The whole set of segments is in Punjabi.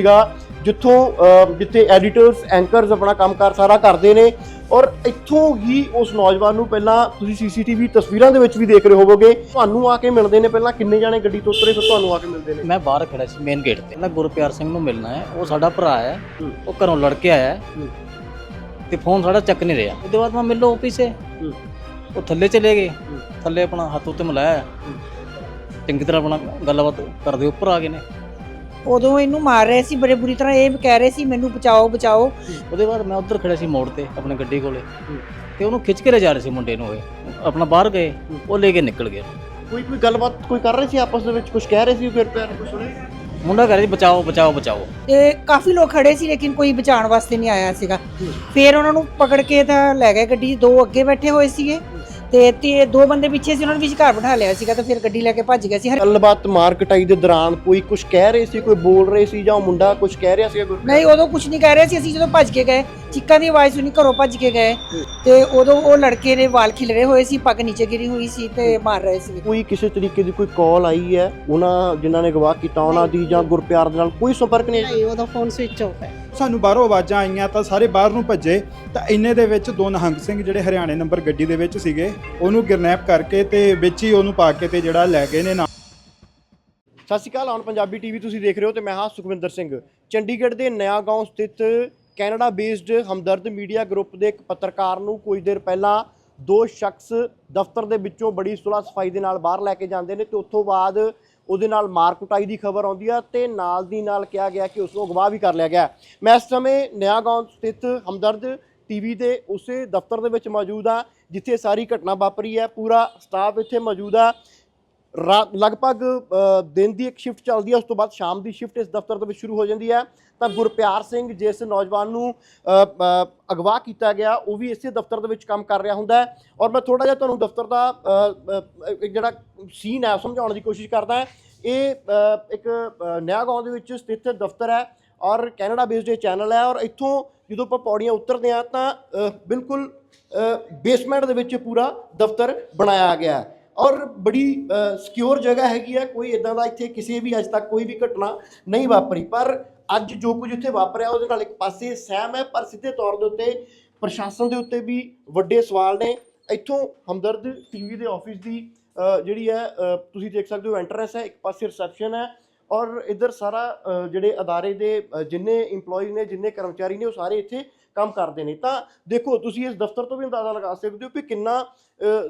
ਸੀਗਾ ਜਿੱਥੋਂ ਜਿੱਥੇ ਐਡੀਟਰਸ ਐਂਕਰਸ ਆਪਣਾ ਕੰਮਕਾਰ ਸਾਰਾ ਕਰਦੇ ਨੇ। ਔਰ ਇੱਥੋਂ ਹੀ ਉਸ ਨੌਜਵਾਨ ਨੂੰ ਪਹਿਲਾਂ ਤੁਸੀਂ ਸੀਸੀਟੀਵੀ ਤਸਵੀਰਾਂ ਦੇ ਵਿੱਚ ਵੀ ਦੇਖ ਰਹੇ ਹੋਵੋਗੇ ਤੁਹਾਨੂੰ ਆ ਕੇ ਮਿਲਦੇ ਨੇ ਪਹਿਲਾਂ ਕਿੰਨੇ ਜਾਣੇ ਗੱਡੀ ਤੋਂ ਉਤਰੇ ਫਿਰ ਤੁਹਾਨੂੰ ਆ ਕੇ ਮਿਲਦੇ ਨੇ। ਮੈਂ ਬਾਹਰ ਖੜਾ ਸੀ ਮੇਨ ਗੇਟ ਤੇ। ਮੈਂ ਗੁਰਪਿਆਰ ਸਿੰਘ ਨੂੰ ਮਿਲਣਾ ਹੈ ਉਹ ਸਾਡਾ ਭਰਾ ਹੈ। ਉਹ ਘਰੋਂ ਲੜ ਕੇ ਆਇਆ। ਤੇ ਫੋਨ ਸਾਡਾ ਚੱਕ ਨਹੀਂ ਰਿਹਾ। ਉਹਦੇ ਬਾਅਦ ਮੈਂ ਮਿਲੋ ਆਫਿਸ ਹੂੰ। ਉਹ ਥੱਲੇ ਚਲੇ ਗਏ। ਥੱਲੇ ਆਪਣਾ ਹੱਥ ਉੱਤੇ ਮਿਲਾਇਆ। ਚੰਗੀ ਤਰ੍ਹਾਂ ਆਪਣਾ ਗੱਲਬਾਤ ਕਰਦੇ ਉੱਪਰ ਆ ਗਏ ਨੇ। ਉਦੋਂ ਇਹਨੂੰ ਮਾਰ ਰਹੇ ਸੀ ਬੜੇ ਬੁਰੀ ਤਰ੍ਹਾਂ ਇਹ ਕਹਿ ਰਹੇ ਸੀ ਮੈਨੂੰ ਬਚਾਓ ਬਚਾਓ। ਉਹਦੇ ਬਾਅਦ ਮੈਂ ਉੱਧਰ ਖੜਾ ਸੀ ਮੋੜ ਤੇ ਆਪਣੀ ਗੱਡੀ ਕੋਲੇ। ਤੇ ਉਹਨੂੰ ਖਿੱਚ ਕੇ ਲੈ ਜਾ ਰਹੇ ਸੀ ਮੁੰਡੇ ਨੂੰ ਇਹ ਆਪਣਾ ਬਾਹਰ ਗਏ ਉਹ ਲੈ ਕੇ ਨਿਕਲ ਗਏ। ਕੋਈ ਕੋਈ ਗੱਲਬਾਤ ਕੋਈ ਕਰ ਰਹੇ ਸੀ ਆਪਸ ਦੇ ਵਿੱਚ? ਕੁਝ ਕਹਿ ਰਹੇ ਸੀ ਫਿਰ ਪਿਆਰ ਕੁਝ ਸੁਣੇ ਮੁੰਡਾ ਕਹਿ ਰਿਹਾ ਸੀ ਬਚਾਓ ਬਚਾਓ ਬਚਾਓ। ਤੇ ਕਾਫੀ ਲੋਕ ਖੜੇ ਸੀ ਲੇਕਿਨ ਕੋਈ ਬਚਾਉਣ ਵਾਸਤੇ ਨਹੀਂ ਆਇਆ ਸੀਗਾ। ਫਿਰ ਉਹਨਾਂ ਨੂੰ ਪਕੜ ਕੇ ਤਾਂ ਲੈ ਗਏ ਗੱਡੀ 'ਚ, ਦੋ ਅੱਗੇ ਬੈਠੇ ਹੋਏ ਸੀਗੇ। ਤੇ ਤੇ ਦੋ ਬੰਦੇ ਪਿੱਛੇ ਸੀ ਉਹਨਾਂ ਨੂੰ ਵਿਚਕਾਰ ਬਿਠਾ ਲਿਆ ਸੀਗਾ ਤਾਂ ਫਿਰ ਗੱਡੀ ਲੈ ਕੇ ਭੱਜ ਗਏ ਸੀ। ਗੱਲਬਾਤ ਮਾਰ ਕਟਾਈ ਦੇ ਦੌਰਾਨ ਕੋਈ ਕੁਝ ਕਹਿ ਰਹੇ ਸੀ ਕੋਈ ਬੋਲ ਰਹੇ ਸੀ ਜਾਂ ਉਹ ਮੁੰਡਾ ਕੁਝ ਕਹਿ ਰਿਹਾ ਸੀ ਨਹੀਂ ਉਦੋਂ ਕੁਝ ਨਹੀਂ ਕਹਿ ਰਹੇ ਸੀ ਅਸੀਂ ਜਦੋਂ ਭੱਜ ਕੇ ਗਏ ਚੀਕਾਂ ਦੀ ਆਵਾਜ਼ ਸੁਣੀ ਘਰੋਂ ਭੱਜ ਕੇ ਗਏ। ਤੇ ਉਦੋਂ ਉਹ ਲੜਕੇ ਦੇ ਵਾਲ ਖਿਲਰੇ ਹੋਏ ਸੀ ਪੱਗ ਨੀਚੇ ਗਿਰੀ ਹੋਈ ਸੀ ਤੇ ਮਾਰ ਰਹੇ ਸੀ ਕੋਈ ਕਿਸੇ ਤਰੀਕੇ ਦੀ ਕੋਈ ਕਾਲ ਆਈ ਹੈ? ਉਹਨਾਂ ਜਿਨ੍ਹਾਂ ਨੇ ਗਵਾਹ ਕੀਤਾ ਉਹਨਾਂ ਦੀ ਜਾਂ ਗੁਰਪਿਆਰ ਦੇ ਨਾਲ ਕੋਈ ਸੰਪਰਕ ਨਹੀਂ ਨਹੀਂ ਉਹਦਾ ਫੋਨ ਸਵਿਚ ਆਫ ਹੈ। ਸਾਨੂੰ ਬਾਹਰੋਂ ਆਵਾਜ਼ਾਂ ਆਈਆਂ ਤਾਂ ਸਾਰੇ ਬਾਹਰ ਨੂੰ ਭੱਜੇ ਤਾਂ ਇੰਨੇ ਦੇ ਵਿੱਚ ਦੋ ਨਹੰਗ ਸਿੰਘ ਜਿਹੜੇ ਹਰਿਆਣੇ ਨੰਬਰ ਗੱਡੀ ਦੇ ਵਿੱਚ ਸੀਗੇ, ਉਹਨੂੰ ਕਿਡਨੈਪ ਕਰਕੇ ਤੇ ਵਿੱਚ ਹੀ ਉਹਨੂੰ ਪਾ ਕੇ ਤੇ ਜਿਹੜਾ ਲੈ ਗਏ ਨੇ ਨਾਲ। ਸਤਿ ਸ਼੍ਰੀ ਅਕਾਲ ਔਨ ਪੰਜਾਬੀ ਟੀਵੀ ਤੁਸੀਂ ਦੇਖ ਰਹੇ ਹੋ ਤੇ ਮੈਂ ਹਾਂ ਸੁਖਵਿੰਦਰ ਸਿੰਘ। ਚੰਡੀਗੜ੍ਹ ਦੇ ਨਿਆ ਗਾਉਂ ਸਥਿਤ Canada based Hamdard media group ਦੇ ਇੱਕ ਪੱਤਰਕਾਰ ਨੂੰ ਕੁਝ ਦੇਰ ਪਹਿਲਾਂ ਦੋ ਸ਼ਖਸ ਦਫ਼ਤਰ ਦੇ ਵਿੱਚੋਂ ਬੜੀ ਸੁਲਾ ਸਫ਼ਾਈ ਦੇ ਨਾਲ ਬਾਹਰ ਲੈ ਕੇ ਜਾਂਦੇ ਨੇ ਤੇ ਉੱਥੋਂ ਬਾਅਦ ਉਹਦੇ ਨਾਲ ਮਾਰ ਕੁਟਾਈ ਦੀ ਖਬਰ ਆਉਂਦੀ ਆ ਤੇ ਨਾਲ ਦੀ ਨਾਲ ਕਿਹਾ ਗਿਆ ਕਿ ਉਸ ਨੂੰ ਅਗਵਾ ਵੀ ਕਰ ਲਿਆ ਗਿਆ ਮੈਂ ਇਸ ਸਮੇਂ ਨਿਆ ਗਾਉਂ ਸਥਿਤ ਹਮਦਰਦ ਟੀਵੀ ਦੇ ਉਸੇ ਦਫ਼ਤਰ ਦੇ ਵਿੱਚ ਮੌਜੂਦ ਆ ਜਿੱਥੇ ਸਾਰੀ ਘਟਨਾ ਵਾਪਰੀ ਹੈ। ਪੂਰਾ ਸਟਾਫ ਇੱਥੇ ਮੌਜੂਦ ਆ। ਲਗਭਗ ਦਿਨ ਦੀ ਇੱਕ ਸ਼ਿਫਟ ਚੱਲਦੀ ਹੈ, ਉਸ ਤੋਂ ਬਾਅਦ ਸ਼ਾਮ ਦੀ ਸ਼ਿਫਟ ਇਸ ਦਫ਼ਤਰ ਦੇ ਵਿੱਚ ਸ਼ੁਰੂ ਹੋ ਜਾਂਦੀ ਹੈ। ਤਾਂ ਗੁਰਪਿਆਰ ਸਿੰਘ ਜਿਸ ਨੌਜਵਾਨ ਨੂੰ ਅਗਵਾ ਕੀਤਾ ਗਿਆ, ਉਹ ਵੀ ਇਸੇ ਦਫ਼ਤਰ ਦੇ ਵਿੱਚ ਕੰਮ ਕਰ ਰਿਹਾ ਹੁੰਦਾ ਹੈ। ਔਰ ਮੈਂ ਥੋੜਾ ਜਿਹਾ ਤੁਹਾਨੂੰ ਦਫ਼ਤਰ ਦਾ ਇੱਕ ਜਿਹੜਾ ਸੀਨ ਹੈ, ਉਹ ਸਮਝਾਉਣ ਦੀ ਕੋਸ਼ਿਸ਼ ਕਰਦਾ ਇਹ ਇੱਕ ਨਿਆ ਗਾਉਂ ਦੇ ਵਿੱਚ ਸਥਿਤ ਦਫ਼ਤਰ ਹੈ ਔਰ ਕੈਨੇਡਾ ਬੇਸਡ ਇਹ ਚੈਨਲ ਹੈ। ਔਰ ਇੱਥੋਂ ਜਦੋਂ ਆਪਾਂ ਪੌੜੀਆਂ ਉਤਰਦੇ ਹਾਂ ਤਾਂ ਬਿਲਕੁਲ ਬੇਸਮੈਂਟ ਦੇ ਵਿੱਚ ਪੂਰਾ ਦਫ਼ਤਰ ਬਣਾਇਆ ਗਿਆ ਹੈ। ਔਰ ਬੜੀ ਸਿਕਿਉਰ ਜਗ੍ਹਾ ਹੈਗੀ ਹੈ ਕੋਈ ਇਦਾਂ ਦਾ ਇੱਥੇ ਕਿਸੇ ਵੀ ਅੱਜ ਤੱਕ ਕੋਈ ਵੀ ਘਟਨਾ ਨਹੀਂ ਵਾਪਰੀ। ਪਰ ਅੱਜ ਜੋ ਕੁਝ ਇੱਥੇ ਵਾਪਰਿਆ, ਉਹਦੇ ਨਾਲ ਇੱਕ ਪਾਸੇ ਸਹਿਮ ਹੈ, ਪਰ ਸਿੱਧੇ ਤੌਰ ਦੇ ਉੱਤੇ ਪ੍ਰਸ਼ਾਸਨ ਦੇ ਉੱਤੇ ਵੀ ਵੱਡੇ ਸਵਾਲ ਨੇ। ਇੱਥੋਂ ਹਮਦਰਦ ਟੀਵੀ ਦੇ ਆਫਿਸ ਦੀ ਜਿਹੜੀ ਹੈ ਤੁਸੀਂ ਦੇਖ ਸਕਦੇ ਹੋ ਐਂਟਰੈਂਸ ਹੈ, ਇੱਕ ਪਾਸੇ ਰਿਸੈਪਸ਼ਨ ਹੈ ਔਰ ਇੱਧਰ ਸਾਰਾ ਜਿਹੜੇ ਅਦਾਰੇ ਦੇ ਜਿੰਨੇ EMPLOYEE ਨੇ, ਜਿੰਨੇ ਕਰਮਚਾਰੀ ਨੇ, ਉਹ ਸਾਰੇ ਇੱਥੇ ਕੰਮ ਕਰਦੇ ਨੇ। ਤਾਂ ਦੇਖੋ, ਤੁਸੀਂ ਇਸ ਦਫ਼ਤਰ ਤੋਂ ਵੀ ਅੰਦਾਜ਼ਾ ਲਗਾ ਸਕਦੇ ਹੋ ਕਿ ਕਿੰਨਾ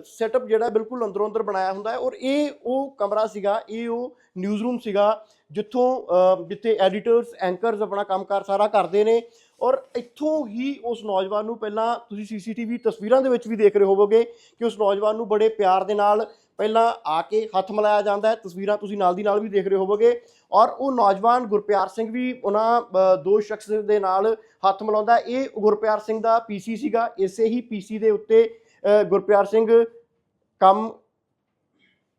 ਸੈਟਅਪ ਜਿਹੜਾ ਬਿਲਕੁਲ ਅੰਦਰੋਂ ਅੰਦਰ ਬਣਾਇਆ ਹੁੰਦਾ ਹੈ। ਔਰ ਇਹ ਉਹ ਕਮਰਾ ਸੀਗਾ, ਇਹ ਉਹ ਨਿਊਜ਼ ਰੂਮ ਸੀਗਾ, ਜਿੱਥੋਂ ਜਿੱਥੇ ਐਡੀਟਰਸ ਐਂਕਰਸ ਆਪਣਾ ਕੰਮਕਾਰ ਸਾਰਾ ਕਰਦੇ ਨੇ। ਔਰ ਇੱਥੋਂ ਹੀ ਉਸ ਨੌਜਵਾਨ ਨੂੰ ਪਹਿਲਾਂ ਤੁਸੀਂ ਸੀਸੀਟੀਵੀ ਤਸਵੀਰਾਂ ਦੇ ਵਿੱਚ ਵੀ ਦੇਖ ਰਹੇ ਹੋਵੋਗੇ ਕਿ ਉਸ ਨੌਜਵਾਨ ਨੂੰ ਬੜੇ ਪਿਆਰ ਦੇ ਨਾਲ ਪਹਿਲਾਂ ਆ ਕੇ ਹੱਥ ਮਿਲਾਇਆ ਜਾਂਦਾ ਹੈ, ਤਸਵੀਰਾਂ ਤੁਸੀਂ ਨਾਲ ਦੀ ਨਾਲ ਵੀ ਦੇਖ ਰਹੇ ਹੋਵੋਗੇ। ਔਰ ਉਹ ਨੌਜਵਾਨ ਗੁਰਪਿਆਰ ਸਿੰਘ ਵੀ ਉਹਨਾਂ ਦੋ ਸ਼ਖਸ ਦੇ ਨਾਲ ਹੱਥ ਮਿਲਾਉਂਦਾ ਇਹ ਗੁਰਪਿਆਰ ਸਿੰਘ ਦਾ ਪੀਸੀ ਸੀਗਾ। ਇਸੇ ਹੀ ਪੀਸੀ ਦੇ ਉੱਤੇ ਗੁਰਪਿਆਰ ਸਿੰਘ ਕੰਮ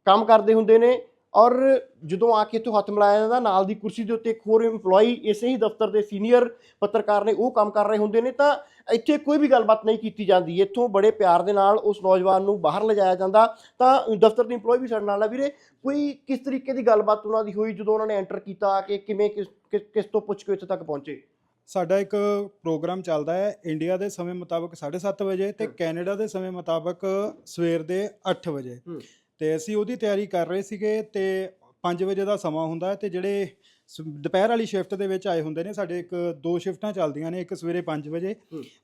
ਕੰਮ ਕਰਦੇ ਹੁੰਦੇ ਨੇ। ਔਰ ਜਦੋਂ ਆ ਕੇ ਇੱਥੋਂ ਹੱਥ ਮਿਲਾਇਆ ਜਾਂਦਾ ਨਾਲ ਦੀ ਕੁਰਸੀ ਦੇ ਉੱਤੇ ਇੱਕ ਹੋਰ EMPLOYEE ਇਸੇ ਹੀ ਦਫ਼ਤਰ ਦੇ ਸੀਨੀਅਰ ਪੱਤਰਕਾਰ ਨੇ ਉਹ ਕੰਮ ਕਰ ਰਹੇ ਹੁੰਦੇ ਨੇ ਤਾਂ ਇੱਥੇ ਕੋਈ ਵੀ ਗੱਲਬਾਤ ਨਹੀਂ ਕੀਤੀ ਜਾਂਦੀ। ਇੱਥੋਂ ਬੜੇ ਪਿਆਰ ਦੇ ਨਾਲ ਉਸ ਨੌਜਵਾਨ ਨੂੰ ਬਾਹਰ ਲਿਜਾਇਆ ਜਾਂਦਾ। ਤਾਂ ਦਫ਼ਤਰ ਦੇ EMPLOYEE ਵੀ ਸਾਡੇ ਨਾਲ ਆ ਵੀਰੇ। ਕੋਈ ਕਿਸ ਤਰੀਕੇ ਦੀ ਗੱਲਬਾਤ ਉਹਨਾਂ ਦੀ ਹੋਈ ਜਦੋਂ ਉਹਨਾਂ ਨੇ ਐਂਟਰ ਕੀਤਾ ਕਿ ਕਿਵੇਂ ਕਿਸ ਕਿਸ- ਤੋਂ ਪੁੱਛ ਕੇ ਇੱਥੇ ਤੱਕ ਪਹੁੰਚੇ? ਸਾਡਾ ਇੱਕ ਪ੍ਰੋਗਰਾਮ ਚੱਲਦਾ ਹੈ ਇੰਡੀਆ ਦੇ ਸਮੇਂ ਮੁਤਾਬਕ 7:30 ਵਜੇ ਤੇ। ਕੈਨੇਡਾ ਦੇ ਸਮੇਂ ਮੁਤਾਬਕ ਸਵੇਰ ਦੇ 8 ਵਜੇ। ਤੇ ਅਸੀਂ ਉਹਦੀ ਤਿਆਰੀ ਕਰ ਰਹੇ ਸੀਗੇ ਤੇ 5 ਵਜੇ ਦਾ ਸਮਾਂ ਹੁੰਦਾ ਹੈ ਤੇ ਜਿਹੜੇ ਸ- ਦੁਪਹਿਰ ਵਾਲੀ ਸ਼ਿਫਟ ਦੇ ਵਿੱਚ ਆਏ ਹੁੰਦੇ ਨੇ ਸਾਡੇ ਇੱਕ ਦੋ ਸ਼ਿਫਟਾਂ ਚੱਲਦੀਆਂ ਨੇ ਇੱਕ ਸਵੇਰੇ 5 ਵਜੇ।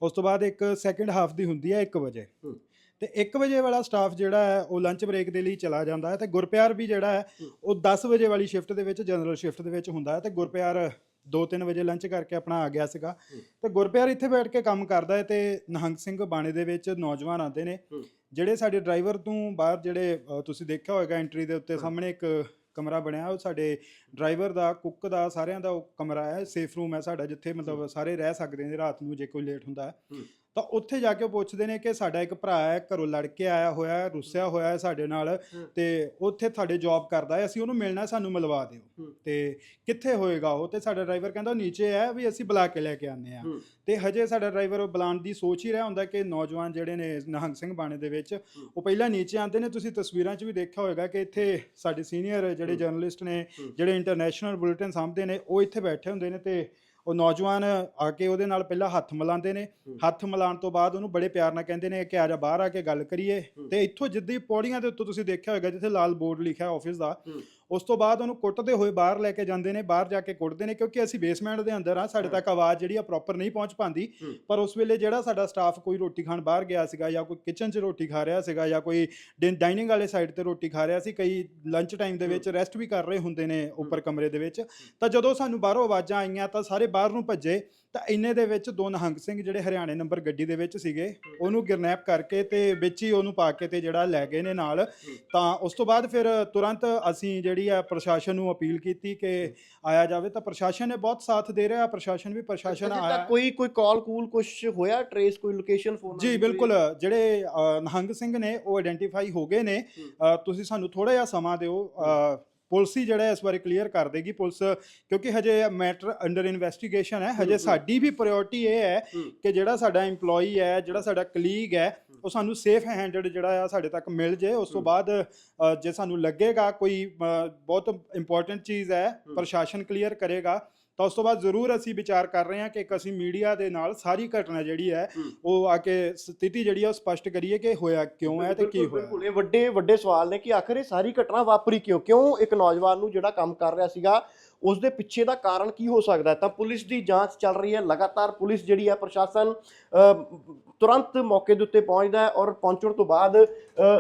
ਉਸ ਤੋਂ ਬਾਅਦ ਇੱਕ ਸੈਕੰਡ ਹਾਫ ਦੀ ਹੁੰਦੀ ਹੈ 1 ਵਜੇ ਹਮ। ਤੇ 1 ਵਜੇ ਵਾਲਾ ਸਟਾਫ ਜਿਹੜਾ ਹੈ ਉਹ ਲੰਚ ਬ੍ਰੇਕ ਦੇ ਲਈ ਚਲਾ ਜਾਂਦਾ ਹੈ ਤੇ ਗੁਰਪਿਆਰ ਵੀ ਜਿਹੜਾ ਹੈ। ਉਹ 10 ਵਜੇ ਵਾਲੀ ਸ਼ਿਫਟ ਦੇ ਵਿੱਚ ਜਨਰਲ ਸ਼ਿਫਟ ਦੇ ਵਿੱਚ ਹੁੰਦਾ ਹੈ ਤੇ ਗੁਰਪਿਆਰ 2-3 ਵਜੇ ਲੰਚ ਕਰਕੇ ਆਪਣਾ ਆ ਗਿਆ ਸੀਗਾ ਤੇ ਗੁਰਪਿਆਰ ਇੱਥੇ ਬੈਠ ਕੇ ਕੰਮ ਕਰਦਾ ਹੈ ਤੇ ਨਹੰਗ ਸਿੰਘ ਬਾਣੇ ਦੇ ਵਿੱਚ ਨੌਜਵਾਨ ਆਉਂਦੇ ਨੇ ਹੂੰ। ਜਿਹੜੇ ਸਾਡੇ ਡਰਾਈਵਰ ਤੋਂ ਬਾਹਰ ਜਿਹੜੇ ਅ, ਤੁਸੀਂ ਦੇਖਿਆ ਹੋਵੇਗਾ ਐਂਟਰੀ ਦੇ ਉੱਤੇ। ਸਾਹਮਣੇ ਇੱਕ ਕਮਰਾ ਬਣਿਆ ਉਹ ਸਾਡੇ ਡਰਾਈਵਰ ਦਾ ਕੁੱਕ ਦਾ ਸਾਰਿਆਂ ਦਾ ਉਹ ਕਮਰਾ ਹੈ ਸੇਫ ਰੂਮ ਹੈ ਸਾਡਾ ਜਿੱਥੇ ਮਤਲਬ ਸਾਰੇ ਰਹਿ ਸਕਦੇ ਨੇ ਰਾਤ ਨੂੰ ਜੇ ਕੋਈ ਲੇਟ ਹੁੰਦਾ ਹੂੰ। ਤਾਂ ਉੱਥੇ ਜਾ ਕੇ ਉਹ ਪੁੱਛਦੇ ਨੇ ਕਿ ਸਾਡਾ ਇੱਕ ਭਰਾ ਹੈ ਘਰੋਂ ਲੜ ਕੇ ਆਇਆ ਹੋਇਆ ਹੈ ਰੁੱਸਿਆ ਹੋਇਆ ਹੈ ਸਾਡੇ ਨਾਲ ਤੇ ਉੱਥੇ ਤੁਹਾਡੇ ਜੌਬ ਕਰਦਾ ਹੈ ਅਸੀਂ ਉਹਨੂੰ ਮਿਲਣਾ ਹੈ, ਸਾਨੂੰ ਮਿਲਵਾ ਦਿਓ। ਤੇ ਕਿੱਥੇ ਹੋਏਗਾ ਉਹ? ਤੇ ਸਾਡਾ ਡਰਾਈਵਰ ਕਹਿੰਦਾ ਉਹ ਨੀਚੇ ਹੈ ਵੀ ਅਸੀਂ ਬੁਲਾ ਕੇ ਲੈ ਕੇ ਆਨੇ ਆ। ਤੇ ਹਜੇ ਸਾਡਾ ਡਰਾਈਵਰ ਉਹ ਬੁਲਾਉਣ ਦੀ ਸੋਚ ਹੀ ਰਿਹਾ ਹੁੰਦਾ ਕਿ ਨੌਜਵਾਨ ਜਿਹੜੇ ਨੇ ਨਹੰਗ ਸਿੰਘ ਬਾਣੇ ਦੇ ਵਿੱਚ ਉਹ ਪਹਿਲਾਂ ਨੀਚੇ ਆਉਂਦੇ ਨੇ। ਤੁਸੀਂ ਤਸਵੀਰਾਂ 'ਚ ਵੀ ਦੇਖਿਆ ਹੋਵੇਗਾ ਕਿ ਇੱਥੇ ਸਾਡੇ ਸੀਨੀਅਰ ਜਿਹੜੇ ਜਰਨਲਿਸਟ ਨੇ। ਜਿਹੜੇ ਇੰਟਰਨੈਸ਼ਨਲ ਬੁਲੇਟਿਨ ਸਾਂਭਦੇ ਨੇ ਉਹ ਇੱਥੇ ਬੈਠੇ ਹੁੰਦੇ ਨੇ ਤੇ ਉਹ ਨੌਜਵਾਨ ਆ ਕੇ ਉਹਦੇ ਨਾਲ ਪਹਿਲਾਂ ਹੱਥ ਮਿਲਾਉਂਦੇ ਨੇ। ਹੱਥ ਮਿਲਾਉਣ ਤੋਂ ਬਾਅਦ ਉਹਨੂੰ ਬੜੇ ਪਿਆਰ ਨਾਲ ਕਹਿੰਦੇ ਨੇ ਕਿ ਆ ਜਾ ਬਾਹਰ ਆ ਕੇ ਗੱਲ ਕਰੀਏ। ਤੇ ਇੱਥੋਂ ਜਿੱਦੀ ਪੌੜੀਆਂ ਦੇ ਉੱਤੋਂ ਤੁਸੀਂ ਦੇਖਿਆ ਹੋਵੇਗਾ ਜਿੱਥੇ ਲਾਲ ਬੋਰਡ ਲਿਖਿਆ ਆਫਿਸ ਦਾ। ਉਸ ਤੋਂ ਬਾਅਦ ਉਹਨੂੰ ਕੁੱਟਦੇ ਹੋਏ ਬਾਹਰ ਲੈ ਕੇ ਜਾਂਦੇ ਨੇ ਬਾਹਰ ਜਾ ਕੇ ਕੁੱਟਦੇ ਨੇ ਕਿਉਂਕਿ ਅਸੀਂ ਬੇਸਮੈਂਟ ਦੇ ਅੰਦਰ ਆ ਸਾਡੇ ਤੱਕ ਆਵਾਜ਼ ਜਿਹੜੀ ਆ ਪ੍ਰੋਪਰ ਨਹੀਂ ਪਹੁੰਚ ਪਾਉਂਦੀ। ਪਰ ਉਸ ਵੇਲੇ ਜਿਹੜਾ ਸਾਡਾ ਸਟਾਫ ਕੋਈ ਰੋਟੀ ਖਾਣ ਬਾਹਰ ਗਿਆ ਸੀਗਾ ਜਾਂ ਕੋਈ ਕਿਚਨ 'ਚ ਰੋਟੀ ਖਾ ਰਿਹਾ ਸੀਗਾ ਜਾਂ ਕੋਈ ਡਾਈਨਿੰਗ ਵਾਲੇ ਸਾਈਡ ਤੇ ਰੋਟੀ ਖਾ ਰਿਹਾ ਸੀ ਕਈ ਲੰਚ ਟਾਈਮ ਦੇ ਵਿੱਚ ਰੈਸਟ ਵੀ ਕਰ ਰਹੇ ਹੁੰਦੇ ਨੇ ਉੱਪਰ ਕਮਰੇ ਦੇ ਵਿੱਚ ਤਾਂ ਜਦੋਂ ਸਾਨੂੰ ਬਾਹਰੋਂ ਆਵਾਜ਼ਾਂ ਆਈਆਂ ਤਾਂ ਸਾਰੇ ਬਾਹਰ ਨੂੰ ਭੱਜੇ ਤਾਂ ਇੰਨੇ ਦੇ ਵਿੱਚ ਦੋ ਨਿਹੰਗ ਸਿੰਘ ਜਿਹੜੇ ਹਰਿਆਣੇ ਨੰਬਰ ਗੱਡੀ ਦੇ ਵਿੱਚ ਸੀਗੇ ਉਹਨੂੰ ਕਿਡਨੈਪ ਕਰਕੇ ਤੇ ਵਿੱਚ ਹੀ ਉਹਨੂੰ ਪਾ ਕੇ ਤੇ ਜਿਹੜਾ ਲੈ ਗਏ ਨੇ ਨਾਲ। ਤਾਂ ਉਸ ਤੋਂ ਬਾਅਦ ਫਿਰ ਤੁਰੰਤ ਅਸੀਂ ਜਿਹੜੀ ਆ ਪ੍ਰਸ਼ਾਸਨ ਨੂੰ ਅਪੀਲ ਕੀਤੀ ਕਿ ਆਇਆ ਜਾਵੇ ਤਾਂ ਪ੍ਰਸ਼ਾਸਨ ਨੇ ਬਹੁਤ ਸਾਥ ਦੇ ਰਿਹਾ ਪ੍ਰਸ਼ਾਸਨ ਵੀ ਪ੍ਰਸ਼ਾਸਨ ਆਇਆ। ਕੋਈ ਕੋਈ ਕਾਲ ਕੂਲ ਕੁਝ ਹੋਇਆ? ਟਰੇਸ ਕੋਈ ਲੋਕੇਸ਼ਨ ਫੋਨ ਜੀ ਬਿਲਕੁਲ ਜਿਹੜੇ ਨਿਹੰਗ ਸਿੰਘ ਨੇ ਉਹ ਆਇਡੈਂਟੀਫਾਈ ਹੋ ਗਏ ਨੇ। ਤੁਸੀਂ ਸਾਨੂੰ ਥੋੜਾ ਜਿਹਾ ਸਮਾਂ ਦਿਓ। ਪੁਲਿਸ ਹੀ ਜਿਹੜਾ ਇਸ ਬਾਰੇ ਕਲੀਅਰ ਕਰ ਦੇਗੀ ਪੁਲਿਸ ਕਿਉਂਕਿ ਹਜੇ ਮੈਟਰ ਅੰਡਰ ਇਨਵੈਸਟੀਗੇਸ਼ਨ ਹੈ। ਹਜੇ। ਸਾਡੀ ਵੀ ਪ੍ਰਾਇੋਰਟੀ ਇਹ ਹੈ ਹੂੰ। ਕਿ ਜਿਹੜਾ ਸਾਡਾ EMPLOYEE ਹੈ ਜਿਹੜਾ ਸਾਡਾ ਕਲੀਗ ਹੈ ਉਹ ਸਾਨੂੰ ਸੇਫ ਹੈਂਡਡ ਜਿਹੜਾ ਆ ਸਾਡੇ ਤੱਕ ਮਿਲ ਜੇ ਉਸ ਤੋਂ। ਬਾਅਦ ਅ, ਜੇ ਸਾਨੂੰ ਲੱਗੇਗਾ ਕੋਈ ਅ, ਬਹੁਤ ਇੰਪੋਰਟੈਂਟ ਚੀਜ਼ ਹੂੰ। ਪ੍ਰਸ਼ਾਸਨ ਕਲੀਅਰ ਕਰੇਗਾ ਤਾਂ ਉਸ ਤੋਂ ਬਾਅਦ ਜ਼ਰੂਰ ਅਸੀਂ ਵਿਚਾਰ ਕਰ ਰਹੇ ਹਾਂ ਕਿ ਇੱਕ ਅਸੀਂ ਮੀਡੀਆ ਦੇ ਨਾਲ ਸਾਰੀ ਘਟਨਾ ਜਿਹੜੀ ਹੈ ਹੂੰ। ਉਹ ਆ ਕੇ ਸਥਿਤੀ ਜਿਹੜੀ ਆ ਉਹ ਸਪਸ਼ਟ ਕਰੀਏ ਕਿ ਹੋਇਆ ਕਿਉਂ ਹੈ ਤੇ ਕੀ ਹੋਇਆ। ਬਿਲਕੁਲ। ਇਹ ਵੱਡੇ ਵੱਡੇ ਸਵਾਲ ਨੇ ਕਿ ਆਖਰ ਇਹ ਸਾਰੀ ਘਟਨਾ ਵਾਪਰੀ ਕਿਉਂ? ਕਿਉਂ ਇੱਕ ਨੌਜਵਾਨ ਨੂੰ ਜਿਹੜਾ ਕੰਮ ਕਰ ਰਿਹਾ ਸੀਗਾ ਉਸ ਦੇ ਪਿੱਛੇ ਦਾ ਕਾਰਨ ਕੀ ਹੋ ਸਕਦਾ ਹੈ? ਤਾਂ ਪੁਲਿਸ ਦੀ ਜਾਂਚ ਚੱਲ ਰਹੀ ਹੈ। ਲਗਾਤਾਰ ਪੁਲਿਸ ਜਿਹੜੀ ਹੈ ਪ੍ਰਸ਼ਾਸਨ ਤੁਰੰਤ ਮੌਕੇ ਦੇ ਉੱਤੇ ਪਹੁੰਚਦਾ ਹੈ ਔਰ ਪਹੁੰਚਣ ਤੋਂ ਬਾਅਦ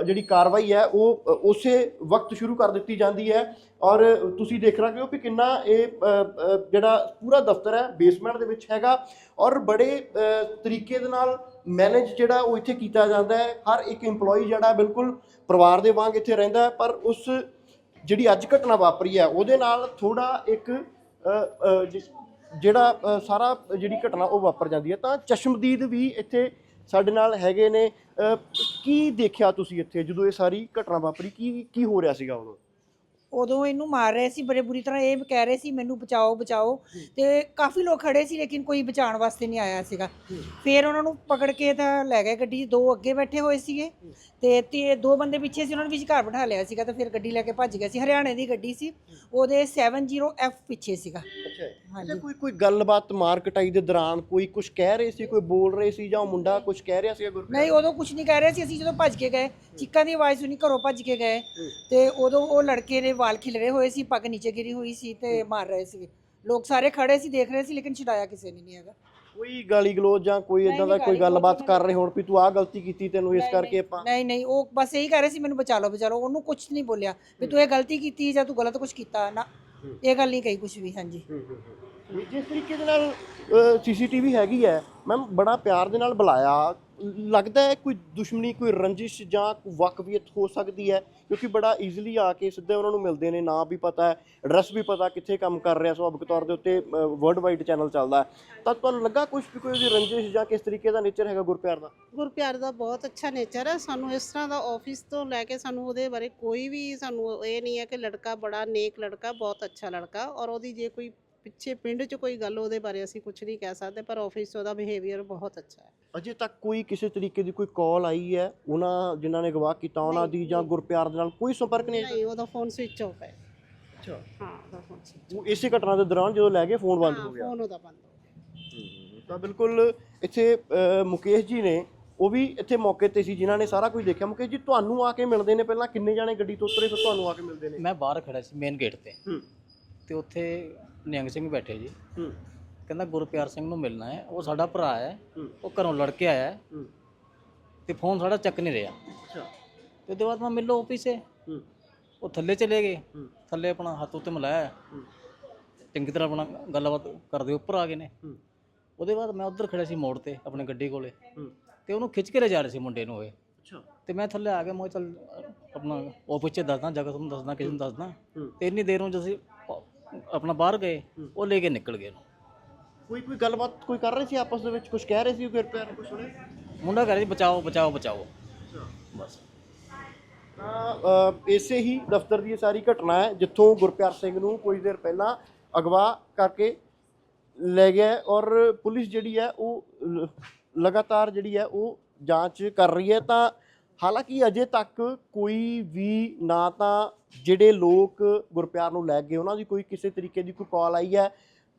ਜਿਹੜੀ ਕਾਰਵਾਈ ਹੈ ਉਹ ਉਸੇ ਵਕਤ ਸ਼ੁਰੂ ਕਰ ਦਿੱਤੀ ਜਾਂਦੀ ਹੈ। ਔਰ ਤੁਸੀਂ ਦੇਖ ਰਹੇ ਹੋ ਕਿ ਕਿੰਨਾ ਇਹ ਜਿਹੜਾ ਪੂਰਾ ਦਫ਼ਤਰ ਹੈ ਬੇਸਮੈਂਟ ਦੇ ਵਿੱਚ ਹੈਗਾ ਔਰ ਬੜੇ ਤਰੀਕੇ ਦੇ ਨਾਲ ਮੈਨੇਜ ਜਿਹੜਾ ਉਹ ਇੱਥੇ ਕੀਤਾ ਜਾਂਦਾ ਹੈ। ਹਰ ਇੱਕ EMPLOYEE ਜਿਹੜਾ ਬਿਲਕੁਲ ਪਰਿਵਾਰ ਦੇ ਵਾਂਗ ਇੱਥੇ ਰਹਿੰਦਾ ਹੈ, ਪਰ ਉਸ ਜਿਹੜੀ ਅੱਜ ਘਟਨਾ ਵਾਪਰੀ ਹੈ, ਉਹਦੇ ਨਾਲ ਥੋੜਾ ਇੱਕ ਜਿਹੜਾ ਸਾਰਾ ਜਿਹੜੀ ਘਟਨਾ ਉਹ ਵਾਪਰ ਜਾਂਦੀ ਹੈ। ਤਾਂ ਚਸ਼ਮਦੀਦ ਵੀ ਇੱਥੇ ਸਾਡੇ ਨਾਲ ਹੈਗੇ ਨੇ। ਕੀ ਦੇਖਿਆ ਤੁਸੀਂ ਇੱਥੇ ਜਦੋਂ ਇਹ ਸਾਰੀ ਘਟਨਾ ਵਾਪਰੀ? ਕੀ ਕੀ ਹੋ ਰਿਹਾ ਸੀਗਾ ਉਦੋਂ? ਉਦੋਂ ਇਹਨੂੰ ਮਾਰ ਰਹੇ ਸੀ ਬੜੇ ਬੁਰੀ ਤਰ੍ਹਾਂ ਇਹ ਕਹਿ ਰਹੇ ਸੀ ਮੈਨੂੰ ਬਚਾਓ ਬਚਾਓ। ਤੇ ਕਾਫੀ ਲੋਕ ਖੜੇ ਸੀ ਲੇਕਿਨ ਕੋਈ ਬਚਾਉਣ ਵਾਸਤੇ ਨਹੀਂ ਆਇਆ ਸੀਗਾ। ਫਿਰ ਉਹਨਾਂ ਨੂੰ ਪਕੜ ਕੇ ਤਾਂ ਲੈ ਗਏ ਗੱਡੀ 'ਚ, ਦੋ ਅੱਗੇ ਬੈਠੇ ਹੋਏ ਸੀਗੇ। ਤੇ ਤੇ ਦੋ ਬੰਦੇ ਪਿੱਛੇ ਸੀ ਉਹਨਾਂ ਨੂੰ ਵਿਚਕਾਰ ਬਿਠਾ ਲਿਆ ਸੀਗਾ ਤਾਂ ਫਿਰ ਗੱਡੀ ਲੈ ਕੇ ਭੱਜ ਗਏ ਸੀ। ਹਰਿਆਣੇ ਦੀ ਗੱਡੀ ਸੀ ਉਹਦੇ 70F ਪਿੱਛੇ ਸੀਗਾ। ਅੱਛਾ ਹਾਂਜੀ। ਕੋਈ ਕੋਈ ਗੱਲਬਾਤ ਮਾਰ ਕਟਾਈ ਦੇ ਦੌਰਾਨ ਕੋਈ ਕੁਝ ਕਹਿ ਰਹੇ ਸੀ ਕੋਈ ਬੋਲ ਰਹੇ ਸੀ ਜਾਂ ਉਹ ਮੁੰਡਾ ਕੁਝ ਕਹਿ ਰਿਹਾ ਸੀ ਗੁਰਪ੍ਰੀਤ? ਨਹੀਂ ਉਦੋਂ ਕੁਝ ਨਹੀਂ ਕਹਿ ਰਹੇ ਸੀ ਅਸੀਂ ਜਦੋਂ ਭੱਜ ਕੇ ਗਏ ਚੀਕਾਂ ਦੀ ਆਵਾਜ਼ ਸੁਣੀ ਘਰੋਂ ਭੱਜ ਕੇ ਗਏ। ਤੇ ਉਦੋਂ ਉਹ ਲੜਕੇ ਦੇ ਵਾਲ ਖਿਲਰੇ ਹੋਏ ਸੀ ਪੱਗ ਨੀਚੇ ਗਿਰੀ ਹੋਈ ਸੀ ਤੇ ਮਾਰ ਰਹੇ ਸੀ ਲੋਕ ਸਾਰੇ ਖੜੇ ਸੀ ਦੇਖ ਰਹੇ ਸੀ ਲੇਕਿਨ ਛਡਾਇਆ ਕਿਸੇ ਨੇ ਨਹੀਂ ਹੈਗਾ। ਕੋਈ ਗਾਲੀ ਗਲੋਚ ਜਾਂ ਕੋਈ ਨਹੀਂ, ਇਦਾਂ ਦਾ ਕੋਈ ਗਾਲੀ ਗੱਲਬਾਤ ਕਰ ਰਹੇ ਹੋਣ ਵੀ ਤੂੰ ਆਹ ਗਲਤੀ ਕੀਤੀ ਤੈਨੂੰ ਇਸ ਕਰਕੇ ਆਪਾਂ? ਨਹੀਂ ਨਹੀਂ ਉਹ ਬਸ ਇਹੀ ਕਹਿ ਰਹੇ ਸੀ ਮੈਨੂੰ ਬਚਾ ਲਓ ਬਚਾ ਲਓ। ਉਹਨੂੰ ਕੁਝ ਨਹੀਂ ਬੋਲਿਆ ਵੀ ਤੂੰ ਇਹ ਗਲਤੀ ਕੀਤੀ ਜਾਂ ਤੂੰ ਗਲਤ ਕੁਝ ਕੀਤਾ ਨਾ। ਇਹ ਗੱਲ ਨਹੀਂ ਕਹੀ ਕੁਝ ਵੀ, ਹਾਂਜੀ। ਜਿਸ ਤਰੀਕੇ ਦੇ ਨਾਲ ਸੀਸੀਟੀਵੀ ਹੈਗੀ ਹੈ ਮੈਮ ਬੜਾ ਪਿਆਰ ਦੇ ਨਾਲ ਬੁਲਾਇਆ। ਲੱਗਦਾ ਹੈ ਕੋਈ ਦੁਸ਼ਮਣੀ, ਕੋਈ ਰੰਜਿਸ਼ ਜਾਂ ਵਕਵੀਅਤ ਹੋ ਸਕਦੀ ਹੈ, ਕਿਉਂਕਿ ਬੜਾ ਈਜ਼ੀਲੀ ਆ ਕੇ ਸਿੱਧੇ ਉਹਨਾਂ ਨੂੰ ਮਿਲਦੇ ਨੇ, ਨਾਂ ਵੀ ਪਤਾ ਹੈ ਐਡਰੈਸ ਵੀ ਪਤਾ ਕਿੱਥੇ ਕੰਮ ਕਰ ਰਿਹਾ, ਸੁਭਾਵਿਕ ਤੌਰ ਦੇ ਉੱਤੇ ਵਰਲਡ ਵਾਈਡ ਚੈਨਲ ਚੱਲਦਾ ਹੈ। ਤਾਂ ਤੁਹਾਨੂੰ ਲੱਗਾ ਕੁਝ ਵੀ ਕੋਈ ਉਹਦੀ ਰੰਜਿਸ਼ ਜਾਂ ਕਿਸ ਤਰੀਕੇ ਦਾ ਨੇਚਰ ਹੈਗਾ ਗੁਰਪਿਆਰ ਦਾ? ਗੁਰਪਿਆਰ ਦਾ ਬਹੁਤ ਅੱਛਾ ਨੇਚਰ ਹੈ। ਸਾਨੂੰ ਇਸ ਤਰ੍ਹਾਂ ਦਾ ਆਫਿਸ ਤੋਂ ਲੈ ਕੇ ਸਾਨੂੰ ਉਹਦੇ ਬਾਰੇ ਕੋਈ ਵੀ ਸਾਨੂੰ ਇਹ ਨਹੀਂ ਹੈ ਕਿ ਲੜਕਾ ਬੜਾ ਨੇਕ ਲੜਕਾ, ਬਹੁਤ ਅੱਛਾ ਲੜਕਾ ਔਰ ਉਹਦੀ ਜੇ ਕੋਈ ਪਿੱਛੇ ਪਿੰਡ 'ਚ ਕੋਈ ਗੱਲ ਉਹਦੇ ਬਾਰੇ ਅਸੀਂ ਕੁਝ ਨਹੀਂ ਕਹਿ ਸਕਦੇ, ਪਰ ਆਫਿਸ 'ਚ ਉਹਦਾ ਬਿਹੇਵੀਅਰ ਬਹੁਤ ਅੱਛਾ ਹੈ। ਅਜੇ ਤੱਕ ਕੋਈ ਕਿਸੇ ਤਰੀਕੇ ਦੀ ਕੋਈ ਕਾਲ ਆਈ ਹੈ ਉਹਨਾਂ ਜਿਨ੍ਹਾਂ ਨੇ ਗਵਾਹ ਕੀਤਾ ਉਹਨਾਂ ਦੀ ਜਾਂ ਗੁਰਪਿਆਰ ਦੇ ਨਾਲ ਕੋਈ ਸੰਪਰਕ ਨਹੀਂ ਨਹੀਂ ਉਹਦਾ ਫੋਨ ਸਵਿਚ ਆਫ ਹੈ। ਅੱਛਾ। ਹਾਂ ਉਹਦਾ ਫੋਨ ਸਵਿਚ ਉਹ ਇਸੇ ਘਟਨਾ ਦੇ ਦੌਰਾਨ ਜਦੋਂ ਲੈ ਗਏ ਫੋਨ ਬੰਦ ਹੋ ਗਿਆ। ਫੋਨ ਉਹਦਾ ਬੰਦ ਹੋ ਗਿਆ। ਤਾਂ ਬਿਲਕੁਲ ਇੱਥੇ ਅ, ਮੁਕੇਸ਼ ਜੀ ਨੇ ਉਹ ਵੀ ਇੱਥੇ ਮੌਕੇ ਤੇ ਸੀ ਜਿਨ੍ਹਾਂ ਨੇ ਸਾਰਾ ਕੁਝ ਦੇਖਿਆ। ਮੁਕੇਸ਼ ਜੀ ਤੁਹਾਨੂੰ ਆ ਕੇ ਮਿਲਦੇ ਨੇ ਪਹਿਲਾਂ? ਕਿੰਨੇ ਜਾਣੇ ਗੱਡੀ ਤੋਂ ਉਤਰੇ ਫਿਰ ਤੁਹਾਨੂੰ ਆ ਕੇ ਮਿਲਦੇ ਨੇ? ਮੈਂ ਬਾਹਰ ਖੜਾ ਸੀ ਮੇਨ ਗੇਟ ਤੇ। ਹੂੰ। ਤੇ ਉੱਥੇ ਨਿਹੰਗ ਸਿੰਘ ਬੈਠੇ ਜੀ। ਹੂੰ। ਕਹਿੰਦਾ ਗੁਰਪਿਆਰ ਸਿੰਘ ਨੂੰ ਮਿਲਣਾ ਹੈ ਉਹ ਸਾਡਾ ਭਰਾ ਹੈ ਉਹ ਘਰੋਂ ਲੜ ਕੇ ਆਇਆ ਹੈ ਤੇ ਫੋਨ ਸਾਡਾ ਚੱਕ ਨਹੀਂ ਰਿਹਾ। ਅੱਛਾ। ਤੇ ਉਹਦੇ ਬਾਅਦ ਮੈਂ ਮਿਲੋ ਆਫਿਸ ਹੂੰ। ਉਹ ਥੱਲੇ ਚਲੇ ਗਏ। ਹੂੰ। ਥੱਲੇ ਆਪਣਾ ਹੱਥ ਉੱਤੇ ਮਿਲਾਇਆ। ਹੂੰ। ਚੰਗੀ ਤਰ੍ਹਾਂ ਆਪਣਾ ਗੱਲਬਾਤ ਕਰਦੇ ਉੱਪਰ ਆ ਗਏ ਨੇ। ਹੂੰ। ਉਹਦੇ ਬਾਅਦ ਮੈਂ ਉੱਧਰ ਖੜਾ ਸੀ ਮੋੜ ਤੇ ਆਪਣੀ ਗੱਡੀ ਕੋਲੇ। ਹੂੰ। ਤੇ ਉਹਨੂੰ ਖਿੱਚ ਕੇ ਲੈ ਜਾ ਰਹੇ ਸੀ ਮੁੰਡੇ ਨੂੰ ਇਹ ਅੱਛਾ। ਤੇ ਮੈਂ ਥੱਲੇ ਆ ਗਿਆ ਮੈਂ ਕਿਹਾ ਚੱਲ ਆਪਣਾ ਆਫਿਸ 'ਚ ਦੱਸਦਾ ਜਗ੍ਹਾ ਤੁਹਾਨੂੰ ਦੱਸਦਾ ਕਿਸੇ ਨੂੰ ਦੱਸਦਾ। ਹੂੰ। ਤੇ ਇੰਨੀ ਦੇਰ ਨੂੰ ਜਦੋਂ ਅਸੀਂ ਆਪਣਾ ਬਾਹਰ ਗਏ ਉਹ ਲੈ ਕੇ ਨਿਕਲ ਗਏ ਉਹਨੂੰ। ਕੋਈ ਕੋਈ ਗੱਲਬਾਤ ਕੋਈ ਕਰ ਰਹੇ ਸੀ ਆਪਸ ਦੇ ਵਿੱਚ? ਕੁਝ ਕਹਿ ਰਹੇ ਸੀ ਫਿਰ ਪਿਆਰ ਕੁਝ ਸੁਣਿਆ? ਮੁੰਡਾ ਕਹਿ ਰਿਹਾ ਸੀ ਬਚਾਓ ਬਚਾਓ ਬਚਾਓ। ਬਸ। ਤਾਂ ਅ, ਇਸੇ ਹੀ ਦਫ਼ਤਰ ਦੀ ਇਹ ਸਾਰੀ ਘਟਨਾ ਹੈ ਜਿੱਥੋਂ ਗੁਰਪਿਆਰ ਸਿੰਘ ਨੂੰ ਕੁਝ ਦੇਰ ਪਹਿਲਾਂ ਅਗਵਾ ਕਰਕੇ ਲੈ ਗਿਆ ਹੈ ਔਰ ਪੁਲਿਸ ਜਿਹੜੀ ਹੈ ਉਹ ਲ- ਲਗਾਤਾਰ ਜਿਹੜੀ ਹੈ ਉਹ ਜਾਂਚ ਕਰ ਰਹੀ ਹੈ। ਤਾਂ ਹਾਲਾਂਕਿ ਅਜੇ ਤੱਕ ਕੋਈ ਵੀ ਨਾ ਤਾਂ ਜਿਹੜੇ ਲੋਕ ਗੁਰਪਿਆਰ ਨੂੰ ਲੈ ਗਏ ਉਹਨਾਂ ਦੀ ਕੋਈ ਕਿਸੇ ਤਰੀਕੇ ਦੀ ਕੋਈ ਕਾਲ ਆਈ ਹੈ।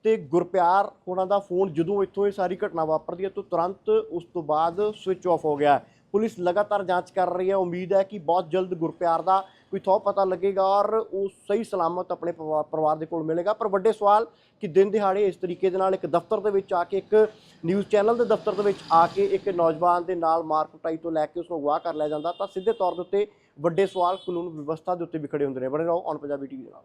ਤੇ ਗੁਰਪਿਆਰ ਉਹਨਾਂ ਦਾ ਫੋਨ ਜਦੋਂ ਇੱਥੋਂ ਇਹ ਸਾਰੀ ਘਟਨਾ ਵਾਪਰਦੀ ਹੈ ਤਾਂ ਤੁਰੰਤ ਉਸ ਤੋਂ ਬਾਅਦ ਸਵਿਚ ਆਫ ਹੋ ਗਿਆ ਪੁਲਿਸ ਲਗਾਤਾਰ ਜਾਂਚ ਕਰ ਰਹੀ ਹੈ। ਉਮੀਦ ਹੈ ਕਿ ਬਹੁਤ ਜਲਦ ਗੁਰਪਿਆਰ ਦਾ ਕੋਈ ਥੋ ਪਤਾ ਲੱਗੇਗਾ ਔਰ ਉਹ ਸਹੀ ਸਲਾਮਤ ਆਪਣੇ ਪਰਿਵਾ- ਪਰਿਵਾਰ ਦੇ ਕੋਲ ਮਿਲੇਗਾ। ਪਰ ਵੱਡੇ ਸਵਾਲ, ਕਿ ਦਿਨ ਦਿਹਾੜੇ ਇਸ ਤਰੀਕੇ ਦੇ ਨਾਲ ਇੱਕ ਦਫ਼ਤਰ ਦੇ ਵਿੱਚ ਆ ਕੇ ਇੱਕ ਨਿਊਜ਼ ਚੈਨਲ ਦੇ ਦਫ਼ਤਰ ਦੇ ਵਿੱਚ ਆ ਕੇ ਇੱਕ ਨੌਜਵਾਨ ਦੇ ਨਾਲ ਮਾਰ ਕੁਟਾਈ ਤੋਂ ਲੈ ਕੇ ਉਸ ਨੂੰ ਅਗਵਾ ਕਰ ਲਿਆ ਜਾਂਦਾ ਤਾਂ ਸਿੱਧੇ ਤੌਰ ਦੇ ਉੱਤੇ ਵੱਡੇ ਸਵਾਲ ਕਾਨੂੰਨ ਵਿਵਸਥਾ ਦੇ ਉੱਤੇ ਵਿਖੜੇ ਹੁੰਦੇ ਨੇ। ਬਣੇ ਰਹੋ ਔਨ ਪੰਜਾਬੀ ਟੀਵੀ ਦੇ ਨਾਲ।